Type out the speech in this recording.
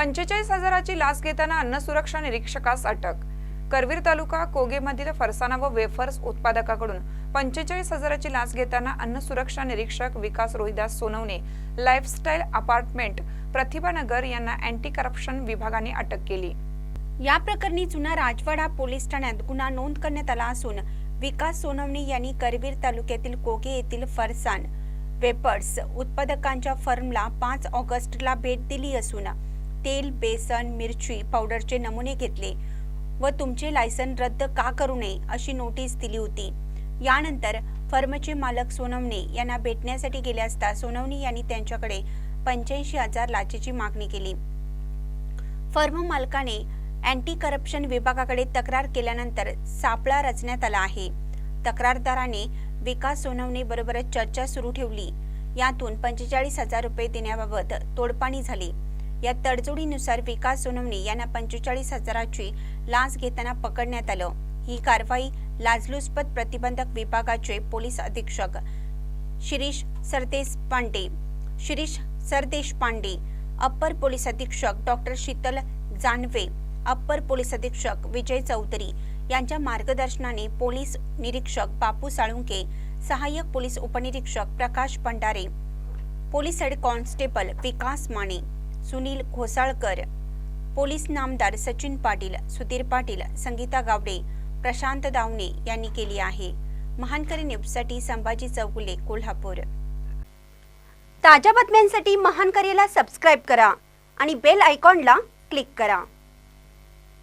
पंचेचाळीस हजाराची लाच घेताना अन्न सुरक्षा निरीक्षकास अटक. करवीर तालुका कोगेमधील फरसाना व वेफर्स उत्पादकाकडून पंचेचाळीस हजाराची लाच घेताना अन्न सुरक्षा निरीक्षक विकास रोहिदास सोनवणे लाईफस्टाईल अपार्टमेंट प्रतिभानगर यांना अँटी करप्शन विभागाने अटक केली. या प्रकरणी जुना राजवाडा पोलीस ठाण्यात गुन्हा नोंद करण्यात आला असून विकास सोनवणे यांनी करवीर तालुक्यातील कोगे येथील फरसान वेपर्स उत्पादकांच्या फर्मला पाच ऑगस्टला भेट दिली असून तेल बेसन मिरची पावडरचे नमुने घेतले व तुमचे लायसन रद्द का करू नये अशी नोटीस दिली होती. यानंतर फर्मचे मालक सोनवणे यांना भेटण्यासाठी गेले असता सोनवणे यांनी त्यांच्याकडे पंच्याऐंशी हजार लाचेची मागणी केली. फर्म मालकाने अँटी करप्शन विभागाकडे तक्रार केल्यानंतर सापळा रचण्यात आला आहे. तक्रारदाराने विकास सोनवणे बरोबरच चर्चा सुरू ठेवली. यातून पंचेचाळीस हजार रुपये देण्याबाबत तोडपाणी झाली. या तडजोडीनुसार विकास सोनवणे यांना पंचेचाळीस हजाराची लाच घेताना पकडण्यात आलं. ही कारवाई लाचलुचपत प्रतिबंधक विभागाचे पोलीस अधीक्षक शिरीष सरदेश पांडे शिरीष सरदेश पांडे अप्पर पोलीस अधीक्षक doctor Sheetal Janve upper police अधीक्षक विजय चौधरी यांच्या मार्गदर्शनाने पोलीस निरीक्षक बापू साळुंके सहाय्यक पोलीस उपनिरीक्षक Prakash Bhandare police head constable Vikas Mane Sunil Ghosalkar. Police नामदार सचिन पाटील सुधीर पाटील संगीता गावडे प्रशांत दावणे यांनी केली आहे. महानकरी न्यूजसाठी संभाजी चौगुले कोल्हापूर. ताज्या बातम्यांसाठी महानकरीला सबस्क्राईब करा आणि बेल आयकॉनला क्लिक करा.